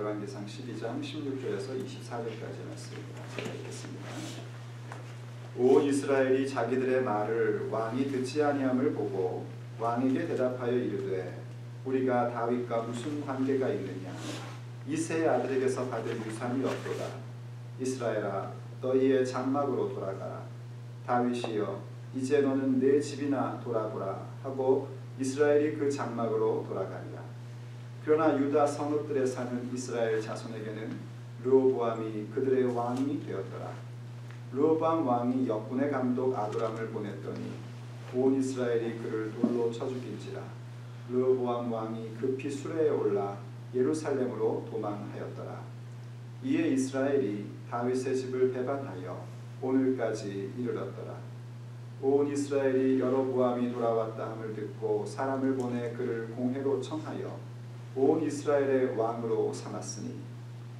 열왕기상 12장 16절에서 24절까지 말씀입니다. 제가 읽겠습니다. 온 이스라엘이 자기들의 말을 왕이 듣지 아니함을 보고 왕에게 대답하여 이르되 우리가 다윗과 무슨 관계가 있느냐 이세의 아들에게서 받은 유산이 없도다 이스라엘아 너희의 장막으로 돌아가라 다윗이여 이제 너는 내 집이나 돌아보라 하고 이스라엘이 그 장막으로 돌아가니라 그러나 유다 성읍들에 사는 이스라엘 자손에게는 르호보암이 그들의 왕이 되었더라. 르호보암 왕이 역군의 감독 아도람을 보냈더니 온 이스라엘이 그를 돌로 쳐 죽인지라. 르호보암 왕이 급히 수레에 올라 예루살렘으로 도망하였더라. 이에 이스라엘이 다윗의 집을 배반하여 오늘까지 이르렀더라. 온 이스라엘이 여로보암이 돌아왔다 함을 듣고 사람을 보내 그를 공회로 청하여 온 이스라엘의 왕으로 삼았으니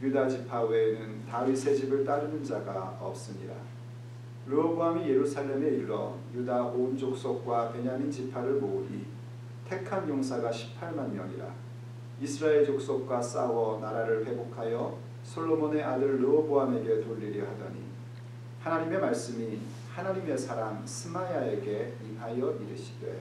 유다 지파 외에는 다윗의 집을 따르는 자가 없으니라. 르호보암이 예루살렘에 이르러 유다 온 족속과 베냐민 지파를 모으니 택한 용사가 18만 명이라. 이스라엘 족속과 싸워 나라를 회복하여 솔로몬의 아들 르호보암에게 돌리려 하더니 하나님의 말씀이 하나님의 사람 스마야에게 임하여 이르시되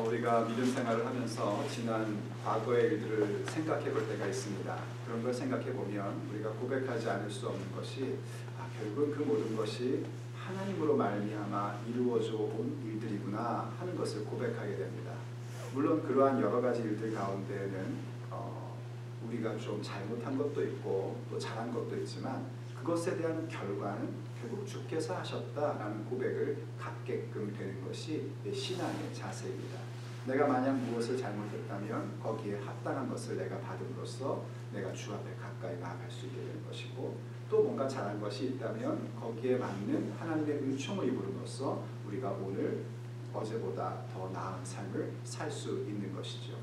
우리가 믿음 생활을 하면서 지난 과거의 일들을 생각해 볼 때가 있습니다. 그런 걸 생각해 보면 우리가 고백하지 않을 수 없는 것이 아, 결국 그 모든 것이 하나님으로 말미암아 이루어져 온 일들이구나 하는 것을 고백하게 됩니다. 물론 그러한 여러 가지 일들 가운데에는 어, 우리가 좀 잘못한 것도 있고 또 잘한 것도 있지만 그것에 대한 결과는 결국 주께서 하셨다라는 고백을 갖게끔 되는 것이 신앙의 자세입니다. 내가 만약 무엇을 잘못했다면 거기에 합당한 것을 내가 받음으로써 내가 주 앞에 가까이 나아갈 수 있게 되는 것이고 또 뭔가 잘한 것이 있다면 거기에 맞는 하나님의 은총을 입음으로써 우리가 오늘 어제보다 더 나은 삶을 살 수 있는 것이죠.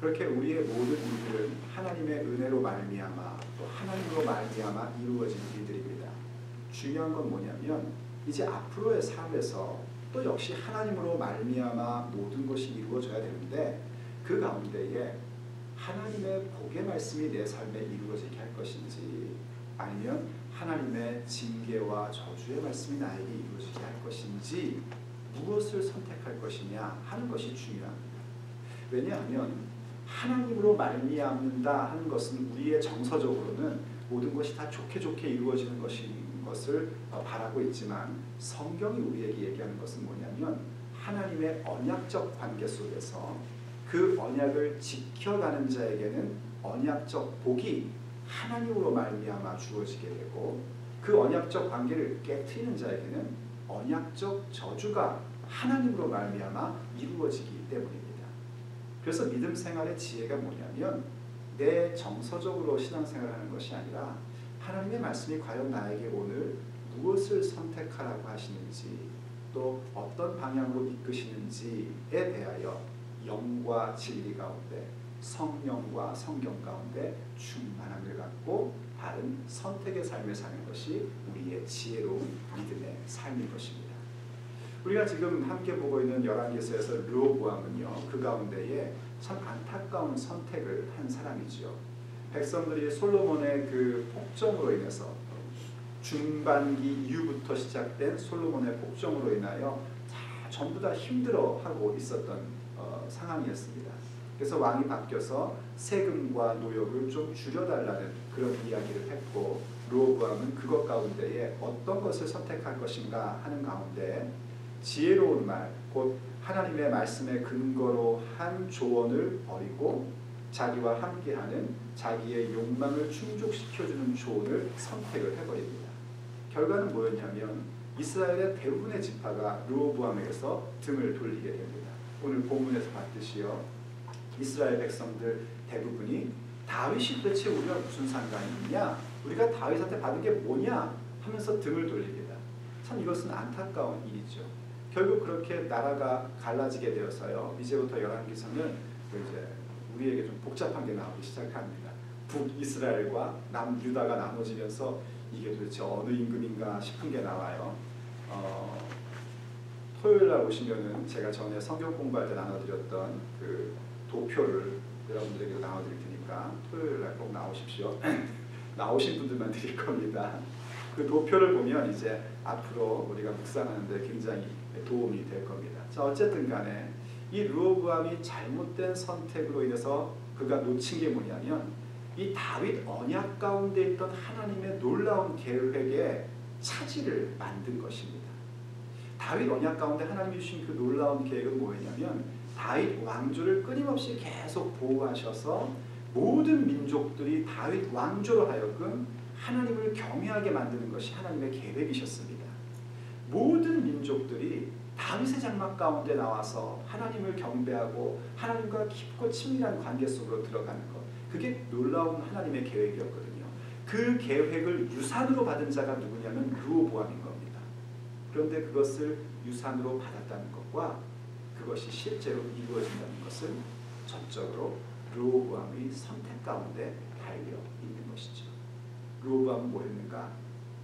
그렇게 우리의 모든 일들은 하나님의 은혜로 말미암아 또 하나님으로 말미암아 이루어진 일들입니다. 중요한 건 뭐냐면 이제 앞으로의 삶에서 또 역시 하나님으로 말미암아 모든 것이 이루어져야 되는데 그 가운데에 하나님의 복의 말씀이 내 삶에 이루어지게 할 것인지 아니면 하나님의 징계와 저주의 말씀이 나에게 이루어지게 할 것인지 무엇을 선택할 것이냐 하는 것이 중요합니다. 왜냐하면 하나님으로 말미암는다 하는 것은 우리의 정서적으로는 모든 것이 다 좋게 좋게 이루어지는 것인 것을 바라고 있지만 성경이 우리에게 얘기하는 것은 뭐냐면 하나님의 언약적 관계 속에서 그 언약을 지켜가는 자에게는 언약적 복이 하나님으로 말미암아 주어지게 되고 그 언약적 관계를 깨뜨리는 자에게는 언약적 저주가 하나님으로 말미암아 이루어지기 때문입니다. 그래서 믿음 생활의 지혜가 뭐냐면 내 정서적으로 신앙생활하는 것이 아니라 하나님의 말씀이 과연 나에게 오늘 무엇을 선택하라고 하시는지 또 어떤 방향으로 이끄시는지에 대하여 영과 진리 가운데 성령과 성경 가운데 충만함을 갖고 바른 선택의 삶을 사는 것이 우리의 지혜로운 믿음의 삶인 것입니다. 우리가 지금 함께 보고 있는 열왕기서에서 르호보암은요 그 가운데에 참 안타까운 선택을 한 사람이지요. 백성들이 솔로몬의 그 폭정으로 인해서 중반기 이후부터 시작된 솔로몬의 폭정으로 인하여 다 전부 다 힘들어하고 있었던 어, 상황이었습니다. 그래서 왕이 바뀌어서 세금과 노역을 좀 줄여달라는 그런 이야기를 했고 르호보암은 그것 가운데에 어떤 것을 선택할 것인가 하는 가운데 지혜로운 말, 곧 하나님의 말씀의 근거로 한 조언을 버리고 자기와 함께하는 자기의 욕망을 충족시켜주는 조언을 선택을 해버립니다. 결과는 뭐였냐면 이스라엘의 대부분의 지파가 르호보암에게서 등을 돌리게 됩니다. 오늘 본문에서 봤듯이요. 이스라엘 백성들 대부분이 다윗이 도대체 우리가 무슨 상관이 있냐? 우리가 다윗한테 받은 게 뭐냐? 하면서 등을 돌립니다. 참 이것은 안타까운 일이죠. 결국 그렇게 나라가 갈라지게 되어서요. 이제부터 열왕기서는 그 이제 우리에게 좀 복잡한 게 나오기 시작합니다. 북이스라엘과 남유다가 나눠지면서 이게 도대체 어느 임금인가 싶은 게 나와요. 어, 토요일 날 오시면은 제가 전에 성경 공부할 때 나눠드렸던 그 도표를 여러분들에게 나눠드릴 테니까 토요일 날 꼭 나오십시오. 나오신 분들만 드릴 겁니다. 그 도표를 보면 이제 앞으로 우리가 묵상하는데 굉장히 도움이 될 겁니다. 자 어쨌든 간에 이 르호보암이 잘못된 선택으로 인해서 그가 놓친 게 뭐냐면 이 다윗 언약 가운데 있던 하나님의 놀라운 계획에 차질을 만든 것입니다. 다윗 언약 가운데 하나님이 주신 그 놀라운 계획은 뭐였냐면 다윗 왕조를 끊임없이 계속 보호하셔서 모든 민족들이 다윗 왕조로 하여금 하나님을 경외하게 만드는 것이 하나님의 계획이셨습니다. 모든 민족들이 다윗의 장막 가운데 나와서 하나님을 경배하고 하나님과 깊고 친밀한 관계 속으로 들어가는 것. 그게 놀라운 하나님의 계획이었거든요. 그 계획을 유산으로 받은 자가 누구냐면 르호보암인 겁니다. 그런데 그것을 유산으로 받았다는 것과 그것이 실제로 이루어진다는 것은 전적으로 르호보암의 선택 가운데 달려 있는 것이죠. 르호보암은 뭐였는가?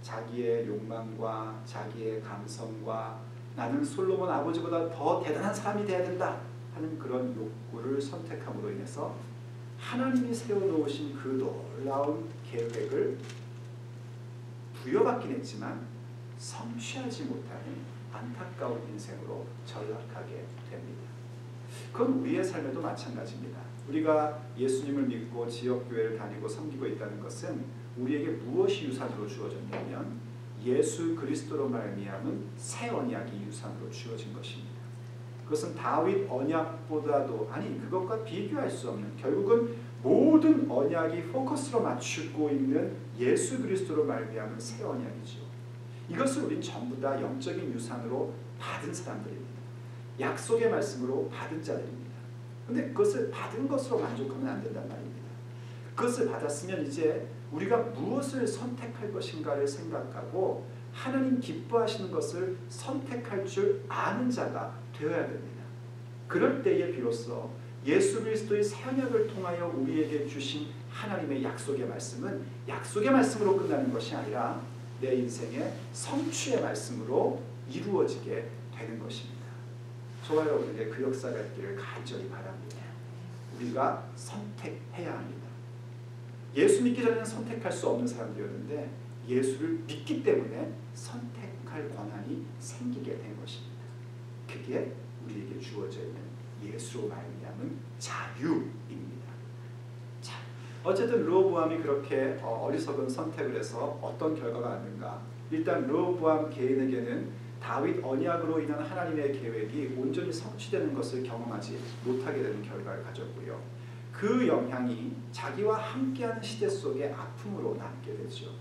자기의 욕망과 자기의 감성과 나는 솔로몬 아버지보다 더 대단한 사람이 되어야 된다 하는 그런 욕구를 선택함으로 인해서 하나님이 세워놓으신 그 놀라운 계획을 부여받긴 했지만 성취하지 못하는 안타까운 인생으로 전락하게 됩니다. 그건 우리의 삶에도 마찬가지입니다. 우리가 예수님을 믿고 지역교회를 다니고 섬기고 있다는 것은 우리에게 무엇이 유산으로 주어졌냐면 예수 그리스도로 말미암은 새 언약이 유산으로 주어진 것입니다. 그것은 다윗 언약보다도 아니 그것과 비교할 수 없는 결국은 모든 언약이 포커스로 맞추고 있는 예수 그리스도로 말미암은 새 언약이죠. 이것을 우린 전부 다 영적인 유산으로 받은 사람들입니다. 약속의 말씀으로 받은 자들입니다. 근데 그것을 받은 것으로 만족하면 안 된단 말입니다. 그것을 받았으면 이제 우리가 무엇을 선택할 것인가를 생각하고 하나님 기뻐하시는 것을 선택할 줄 아는 자가 되어야 됩니다. 그럴 때에 비로소 예수 그리스도의 새 언약을 통하여 우리에게 주신 하나님의 약속의 말씀은 약속의 말씀으로 끝나는 것이 아니라 내 인생의 성취의 말씀으로 이루어지게 되는 것입니다. 저와 여러분에게 그 역사가 있기를 간절히 바랍니다. 우리가 선택해야 합니다. 예수 믿기 전에는 선택할 수 없는 사람들이었는데 예수를 믿기 때문에 선택할 권한이 생기게 된 것입니다. 그게 우리에게 주어져 있는 예수로 말미암은 자유입니다. 자, 어쨌든 르호보암이 그렇게 어, 어리석은 선택을 해서 어떤 결과가 왔는가? 일단 르호보암 개인에게는 다윗 언약으로 인한 하나님의 계획이 온전히 성취되는 것을 경험하지 못하게 되는 결과를 가졌고요. 그 영향이 자기와 함께하는 시대 속의 아픔으로 남게 되죠.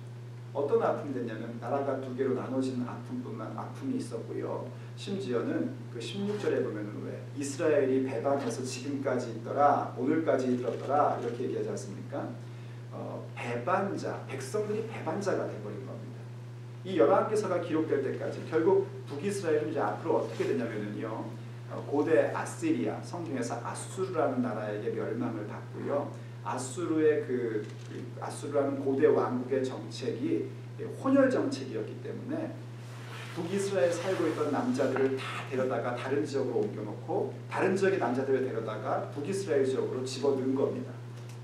어떤 아픔이 됐냐면 나라가 두 개로 나눠지는 아픔뿐만 아픔이 있었고요. 심지어는 그 16절에 보면은 왜 이스라엘이 배반해서 지금까지 있더라 오늘까지 이르렀더라 이렇게 얘기하지 않습니까? 어, 배반자 백성들이 배반자가 돼버린 겁니다. 이 열왕기서가 기록될 때까지 결국 북이스라엘은 이제 앞으로 어떻게 되냐면요 어, 고대 아시리아 성경에서 아수르라는 나라에게 멸망을 받고요. 아수르의 그, 그 아수르라는 고대 왕국의 정책이 혼혈 정책이었기 때문에 북이스라엘 살고 있던 남자들을 다 데려다가 다른 지역으로 옮겨놓고 다른 지역의 남자들을 데려다가 북이스라엘 지역으로 집어넣은 겁니다.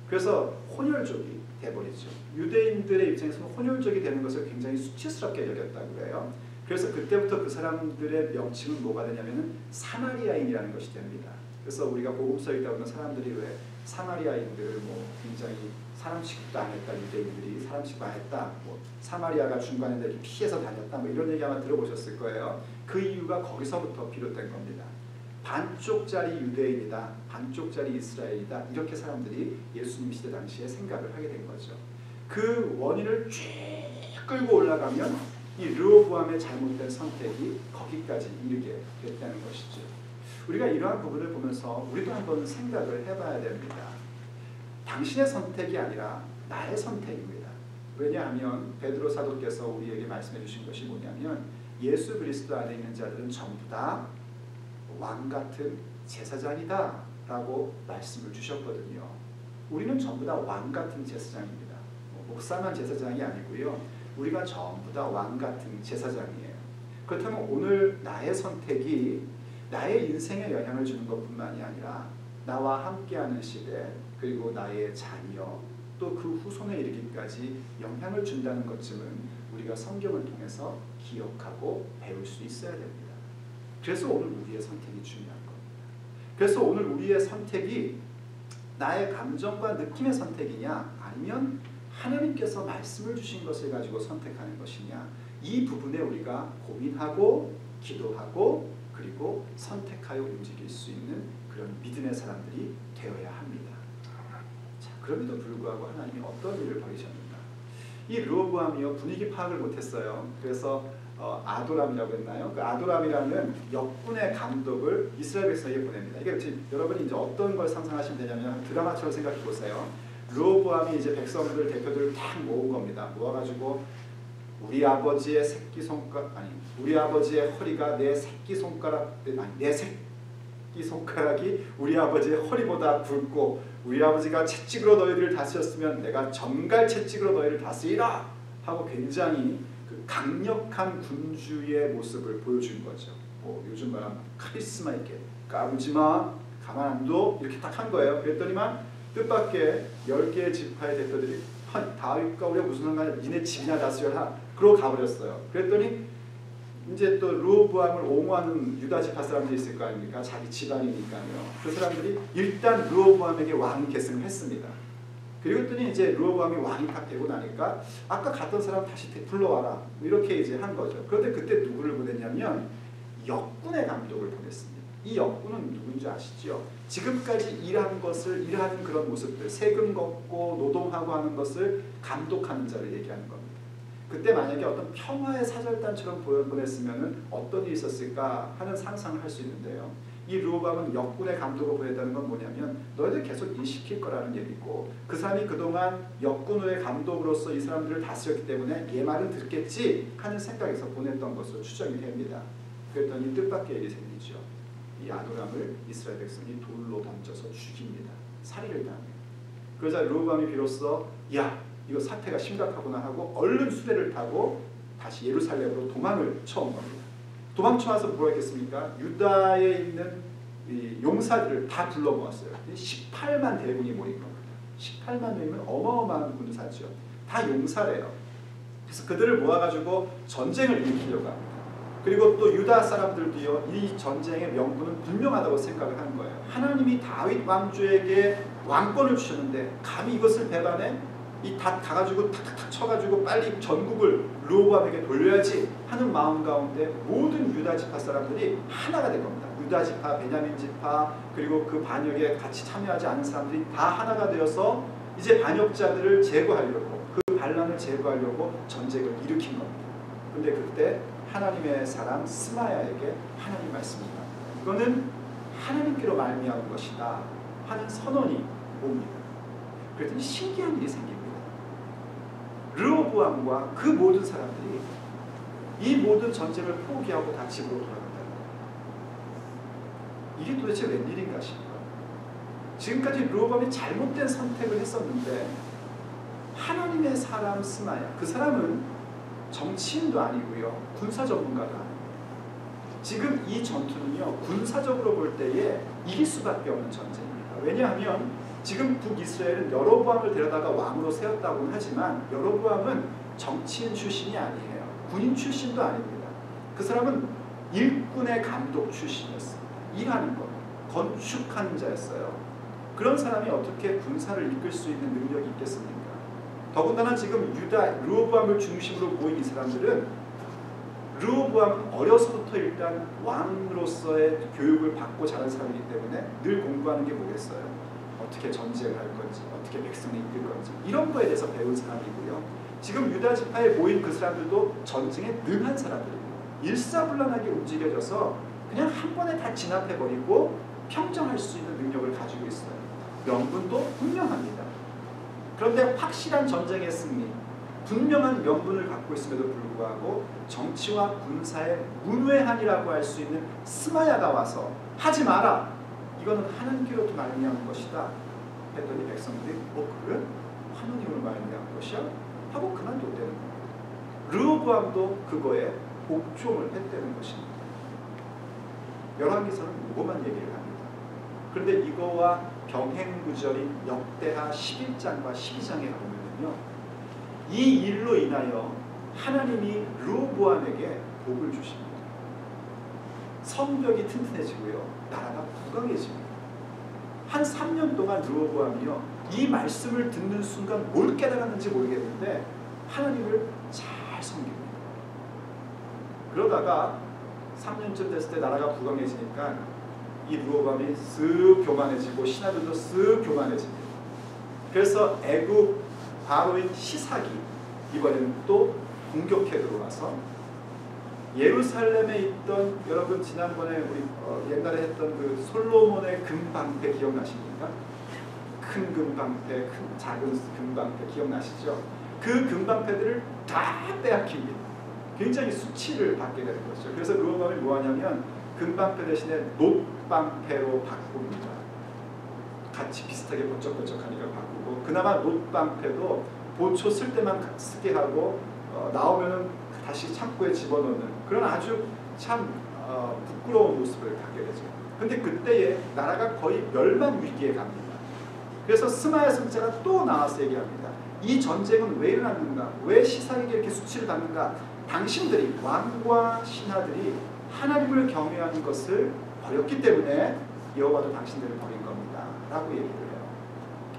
그래서 혼혈족이 돼버리죠. 유대인들의 입장에서는 혼혈족이 되는 것을 굉장히 수치스럽게 여겼다고 해요. 그래서 그때부터 그 사람들의 명칭은 뭐가 되냐면은 사마리아인이라는 것이 됩니다. 그래서 우리가 복음서 읽다 보면 사람들이 왜 사마리아인들을 뭐 굉장히 사람 취급도 안 했다 유대인들이 사람 취급 안 했다 뭐 사마리아가 중간에 이렇게 피해서 다녔다 뭐 이런 얘기 아마 들어보셨을 거예요. 그 이유가 거기서부터 비롯된 겁니다. 반쪽짜리 유대인이다, 반쪽짜리 이스라엘이다 이렇게 사람들이 예수님 시대 당시에 생각을 하게 된 거죠. 그 원인을 쭉 끌고 올라가면 이 르호보암의 잘못된 선택이 거기까지 이르게 됐다는 것이죠. 우리가 이러한 부분을 보면서 우리도 한번 생각을 해봐야 됩니다. 당신의 선택이 아니라 나의 선택입니다. 왜냐하면 베드로 사도께서 우리에게 말씀해 주신 것이 뭐냐면 예수 그리스도 안에 있는 자들은 전부 다 왕 같은 제사장이다 라고 말씀을 주셨거든요. 우리는 전부 다 왕 같은 제사장입니다. 뭐 목사만 제사장이 아니고요. 우리가 전부 다 왕 같은 제사장이에요. 그렇다면 오늘 나의 선택이 나의 인생에 영향을 주는 것뿐만이 아니라 나와 함께하는 시대 그리고 나의 자녀 또 그 후손에 이르기까지 영향을 준다는 것쯤은 우리가 성경을 통해서 기억하고 배울 수 있어야 됩니다. 그래서 오늘 우리의 선택이 중요한 겁니다. 그래서 오늘 우리의 선택이 나의 감정과 느낌의 선택이냐 아니면 하나님께서 말씀을 주신 것을 가지고 선택하는 것이냐 이 부분에 우리가 고민하고 기도하고 그리고 선택하여 움직일 수 있는 그런 믿음의 사람들이 되어야 합니다. 자, 그럼에도 불구하고 하나님이 어떤 일을 벌이셨는가? 이 르호보암이요 분위기 파악을 못했어요. 그래서 어, 아도람이라고 했나요? 그 아도람이라는 역군의 감독을 이스라엘 백성에게 보냅니다. 이게 지금 여러분이 이제 어떤 걸 상상하시면 되냐면 드라마처럼 생각해 보세요. 르호보암이 이제 백성들 대표들을 딱 모은 겁니다. 모아가지고 우리 아버지의 새끼 손가락 아니 우리 아버지의 허리가 내 새끼 손가락 아니 내 새끼 손가락이 우리 아버지의 허리보다 굵고 우리 아버지가 채찍으로 너희들을 다스렸으면 내가 정갈 채찍으로 너희를 다스리라 하고 굉장히 강력한 군주의 모습을 보여준 거죠. 뭐 요즘 말하면 카리스마 있게 까부지 마, 가만 안 둬, 이렇게 딱 한 거예요. 그랬더니만 뜻밖의 10개의 지파의 대표들이 다윗과 우리가 무슨 상관이야? 니네 집이나 다스려라. 그러고 가버렸어요. 그랬더니 이제 또 르호보암을 옹호하는 유다 지파 사람들이 있을 거 아닙니까? 자기 집안이니까요. 그 사람들이 일단 르호보암에게 왕 계승을 했습니다. 그랬더니 이제 르호보암이 왕이 딱 되고 나니까 아까 갔던 사람 다시 불러와라 이렇게 이제 한 거죠. 그런데 그때 누구를 보냈냐면 역군의 감독을 보냈습니다. 이 역군은 누군지 아시죠? 지금까지 일한 것을 일하는 그런 모습들, 세금 걷고 노동하고 하는 것을 감독하는 자를 얘기하는 겁니다. 그때 만약에 어떤 평화의 사절단처럼 보냈으면 어떤 일이 있었을까 하는 상상을 할 수 있는데요. 이 르호밤은 역군의 감독을 보냈다는 건 뭐냐면 너희들 계속 일 시킬 거라는 얘기고 그 사람이 그동안 역군의 감독으로서 이 사람들을 다스렸기 때문에 얘 말은 듣겠지 하는 생각에서 보냈던 것으로 추정이 됩니다. 그랬더니 뜻밖의 일이 생기죠. 이 아도람을 이스라엘 백성이 돌로 던져서 죽입니다. 살해를 당해요. 그러자 르호밤이 비로소 야 이거 사태가 심각하구나 하고 얼른 수레를 타고 다시 예루살렘으로 도망을 쳐온 겁니다. 도망쳐 와서 뭐라 했겠습니까? 유다에 있는 용사들을 다 불러 모았어요. 18만 대군이 모인 겁니다. 18만 명이면 어마어마한 군사죠. 다 용사래요. 그래서 그들을 모아가지고 전쟁을 일으키려고 합니다. 그리고 또 유다 사람들도요 이 전쟁의 명분은 분명하다고 생각을 한 거예요. 하나님이 다윗 왕조에게 왕권을 주셨는데 감히 이것을 배반해 이다 가가지고 탁탁탁 쳐가지고 빨리 전국을 르호밤에게 돌려야지 하는 마음 가운데 모든 유다 지파 사람들이 하나가 된 겁니다. 유다 지파, 베냐민 지파 그리고 그 반역에 같이 참여하지 않은 사람들이 다 하나가 되어서 이제 반역자들을 제거하려고 그 반란을 제거하려고 전쟁을 일으킨 겁니다. 근데 그때 하나님의 사람 스마야에게 하나님 말씀입니다. 이거는 하나님께로 말미암은 것이다 하는 선언이 옵니다. 그랬더니 신기한 일이 생깁니다. 르호보암과 그 모든 사람들이 이 모든 전쟁을 포기하고 다 집으로 돌아간다는 이게 도대체 웬일인가 싶어요. 지금까지 르호보암이 잘못된 선택을 했었는데 하나님의 사람 스마야 그 사람은 정치인도 아니고요 군사 아니고 지금 이 전투는요 군사적으로 볼 때에 이길 수밖에 없는 전쟁입니다. 왜냐하면 지금 북이스라엘은 여로보암을 데려다가 왕으로 세웠다고는 하지만 여로보암은 정치인 출신이 아니에요. 군인 출신도 아닙니다. 그 사람은 일꾼의 감독 출신이었습니다. 일하는 것, 건축하는 자였어요. 그런 사람이 어떻게 군사를 이끌 수 있는 능력이 있겠습니까? 더군다나 지금 유다 르호보암을 중심으로 모인 이 사람들은 르호보암은 어려서부터 일단 왕으로서의 교육을 받고 자란 사람이기 때문에 늘 공부하는 게 뭐겠어요? 어떻게 전쟁을 할 건지, 어떻게 백성을 이끌 건지 이런 거에 대해서 배운 사람이고요. 지금 유다 지파에 모인 그 사람들도 전쟁에 능한 사람들입니다. 일사불란하게 움직여져서 그냥 한 번에 다 진압해버리고 평정할 수 있는 능력을 가지고 있어요. 명분도 분명합니다. 그런데 확실한 전쟁의 승리, 분명한 명분을 갖고 있음에도 불구하고 정치와 군사의 문외한이라고 할 수 있는 스마야가 와서 하지 마라. 이거는 하나님께로부터 말미암은 것이다. 했더니 백성들이 뭐 그래? 하나님으로 말미암은 것이야? 하고 그만뒀다는 겁니다. 르호보암도 그거에 복종을 했다는 것입니다. 열왕기서는 이것만 얘기를 합니다. 그런데 이거와 병행구절인 역대하 11장과 12장에 가보면요. 이 일로 인하여 하나님이 르호보암에게 복을 주십니다. 성벽이 튼튼해지고요. 나라가 부강해집니다. 한 3년 동안 르호보암이요. 이 말씀을 듣는 순간 뭘 깨달았는지 모르겠는데 하나님을 잘 섬깁니다. 그러다가 3년쯤 됐을 때 나라가 부강해지니까 이 르호밤이 쓱 교만해지고 신하들도 쓱 교만해집니다. 그래서 애굽 바로인 시삭이 이번에는 또 공격해 들어와서 예루살렘에 있던 여러분 지난번에 우리 어, 옛날에 했던 그 솔로몬의 금방패 기억나십니까? 큰 금방패, 큰 작은 금방패 기억나시죠? 그 금방패들을 다 빼앗깁니다. 굉장히 수치를 받게 되는 거죠. 그래서 르호밤이 뭐하냐면 금방패 대신에 놋방패로 바꿉니다. 같이 비슷하게 번쩍번쩍하니까 바꾸고 그나마 놋방패도 보초 쓸 때만 쓰게 하고 어, 나오면은 다시 창고에 집어넣는 그런 아주 참 어, 부끄러운 모습을 갖게 되죠. 근데 그때에 나라가 거의 멸망 위기에 갑니다. 그래서 스마야 승자가 또 나와서 얘기합니다. 이 전쟁은 왜 일어났는가? 왜 시상에게 이렇게 수치를 받는가? 당신들이 왕과 신하들이 하나님을 경외하는 것을 버렸기 때문에 여호와도 당신들을 버린 겁니다. 라고 얘기를 해요.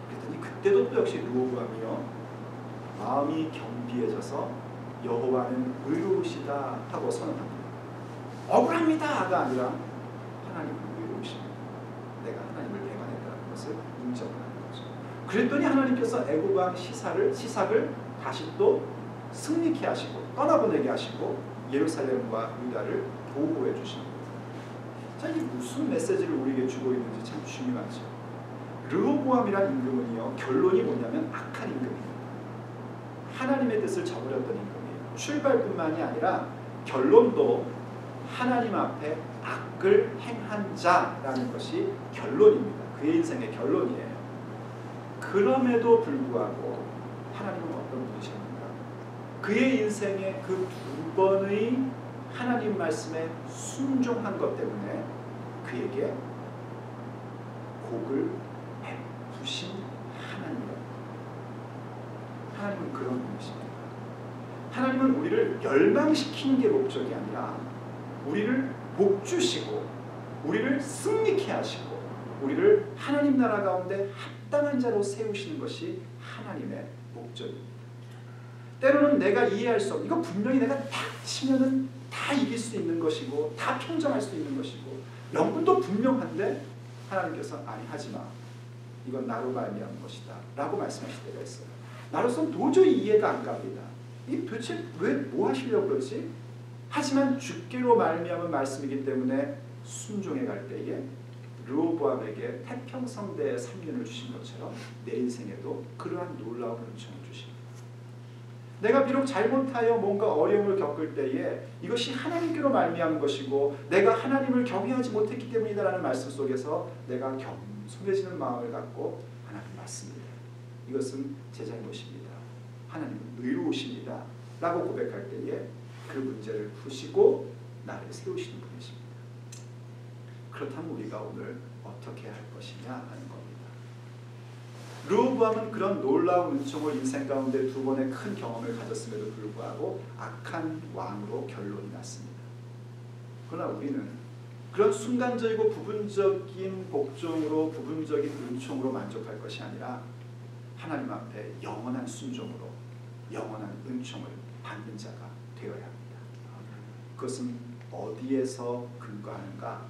그랬더니 그때도 또 역시 루호밤이요. 마음이 겸비해져서 여호와는 의로우시다 하고 선언합니다. 억울합니다가 아니라 하나님은 의로우십니다. 내가 하나님을 배반했다는 것을 인정하는 거죠. 그랬더니 하나님께서 애굽왕 시사를 시삭을 다시 또 승리케 하시고 떠나보내게 하시고 예루살렘과 유다를 보호해 주십니다. 자, 이 무슨 메시지를 우리에게 주고 있는지 참 중요하죠. 르호보암이란 임금은요 결론이 뭐냐면 악한 임금입니다. 하나님의 뜻을 저버렸던 임금이에요. 출발뿐만이 아니라 결론도 하나님 앞에 악을 행한 자라는 것이 결론입니다. 그의 인생의 결론이에요. 그럼에도 불구하고 하나님은 어떤 분이십니까? 그의 인생의 그 두 번의 하나님 말씀에 순종한 것 때문에 그에게 복을 베푸신 하나님이요. 하나님은 그런 분이십니다. 하나님은 우리를 멸망시키는 게 목적이 아니라 우리를 복주시고 우리를 승리케 하시고 우리를 하나님 나라 가운데 합당한 자로 세우시는 것이 하나님의 목적입니다. 때로는 내가 이해할 수 없는 이거 분명히 내가 딱 치면은 다 이길 수 있는 것이고 다 평정할 수 있는 것이고 명분도 분명한데 하나님께서 아니 하지 마. 이건 나로 말미암은 것이다. 라고 말씀하실 때가 있어요. 나로서는 도저히 이해가 안 갑니다. 이 도대체 왜 뭐 하시려고 그러지? 하지만 주께로 말미암은 말씀이기 때문에 순종해 갈 때에 르호보암에게 태평성대의 3년을 주신 것처럼 내 인생에도 그러한 놀라운 은총을 주십니다. 내가 비록 잘못하여 뭔가 어려움을 겪을 때에 이것이 하나님께로 말미암은 것이고 내가 하나님을 경외하지 못했기 때문이다라는 말씀 속에서 내가 겸손해지는 마음을 갖고 하나님 맞습니다. 이것은 제 잘못입니다. 하나님은 의로우십니다. 라고 고백할 때에 그 문제를 푸시고 나를 세우시는 분이십니다. 그렇다면 우리가 오늘 어떻게 할 것이냐 하는 겁니다. 르호보암은 그런 놀라운 은총을 인생 가운데 두 번의 큰 경험을 가졌음에도 불구하고 악한 왕으로 결론이 났습니다. 그러나 우리는 그런 순간적이고 부분적인 복종으로 부분적인 은총으로 만족할 것이 아니라 하나님 앞에 영원한 순종으로 영원한 은총을 받는 자가 되어야 합니다. 그것은 어디에서 근거하는가?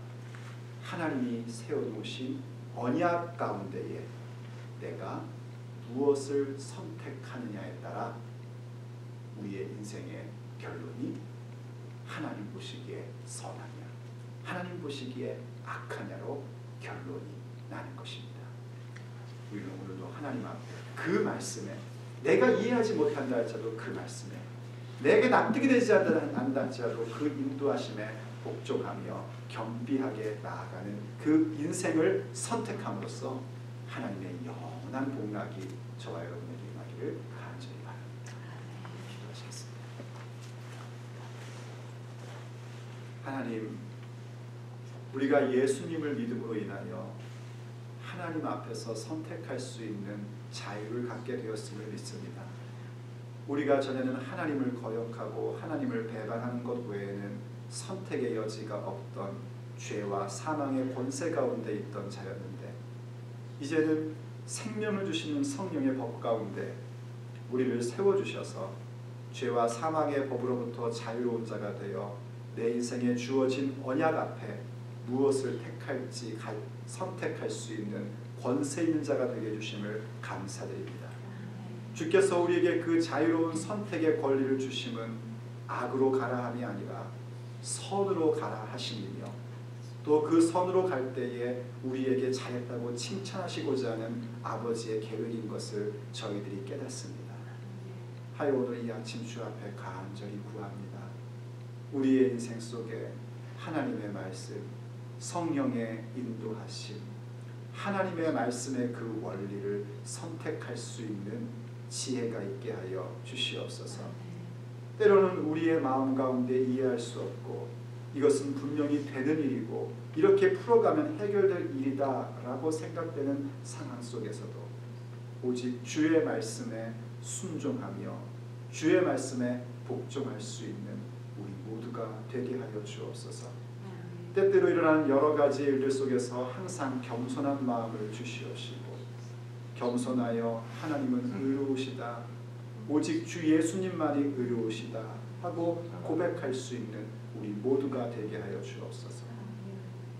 하나님이 세워놓으신 언약 가운데에 내가 무엇을 선택하느냐에 따라 우리의 인생의 결론이 하나님 보시기에 선하냐, 하나님 보시기에 악하냐로 결론이 나는 것입니다. 우리는 오늘도 하나님 앞에 그 말씀에 내가 이해하지 못한다 할지라도 그 말씀에 내게 납득이 되지 않는다 할지라도 그 인도하심에 복종하며 겸비하게 나아가는 그 인생을 선택함으로써 하나님의 영원한 복락이 저와 여러분에게 임하기를 간절히 바랍니다. 기도하시겠습니다. 하나님, 우리가 예수님을 믿음으로 인하여 하나님 앞에서 선택할 수 있는 자유를 갖게 되었음을 믿습니다. 우리가 전에는 하나님을 거역하고 하나님을 배반하는 것 외에는 선택의 여지가 없던 죄와 사망의 권세 가운데 있던 자였는데 이제는 생명을 주시는 성령의 법 가운데 우리를 세워 주셔서 죄와 사망의 법으로부터 자유로운 자가 되어 내 인생에 주어진 언약 앞에 무엇을 택할지 선택할 수 있는 권세 있는 자가 되게 해주심을 감사드립니다. 주께서 우리에게 그 자유로운 선택의 권리를 주심은 악으로 가라 함이 아니라 선으로 가라 하심이며 또 그 선으로 갈 때에 우리에게 잘했다고 칭찬하시고자 하는 아버지의 계획인 것을 저희들이 깨닫습니다. 하여 오늘 이 아침 주 앞에 간절히 구합니다. 우리의 인생 속에 하나님의 말씀, 성령의 인도하심, 하나님의 말씀의 그 원리를 선택할 수 있는 지혜가 있게 하여 주시옵소서. 때로는 우리의 마음 가운데 이해할 수 없고 이것은 분명히 되는 일이고 이렇게 풀어가면 해결될 일이다라고 생각되는 상황 속에서도 오직 주의 말씀에 순종하며 주의 말씀에 복종할 수 있는 우리 모두가 되게 하여 주옵소서. 때때로 일어나는 여러 가지 일들 속에서 항상 겸손한 마음을 주시옵시고 겸손하여 하나님은 의로우시다. 오직 주 예수님만이 의로우시다 하고 고백할 수 있는 우리 모두가 되게 하여 주옵소서.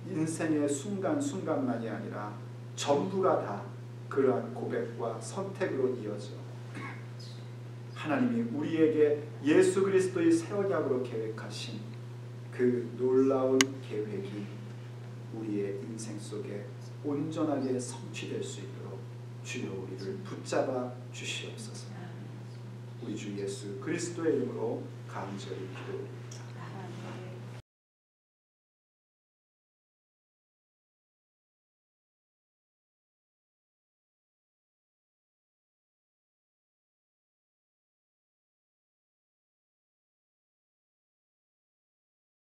인생의 순간순간만이 아니라 전부가 다 그러한 고백과 선택으로 이어져 하나님이 우리에게 예수 그리스도의 새 언약으로 계획하신 그 놀라운 계획이 우리의 인생 속에 온전하게 성취될 수 있도록 주여 우리를 붙잡아 주시옵소서. 우리 주 예수 그리스도의 이름으로 간절히 기도드립니다.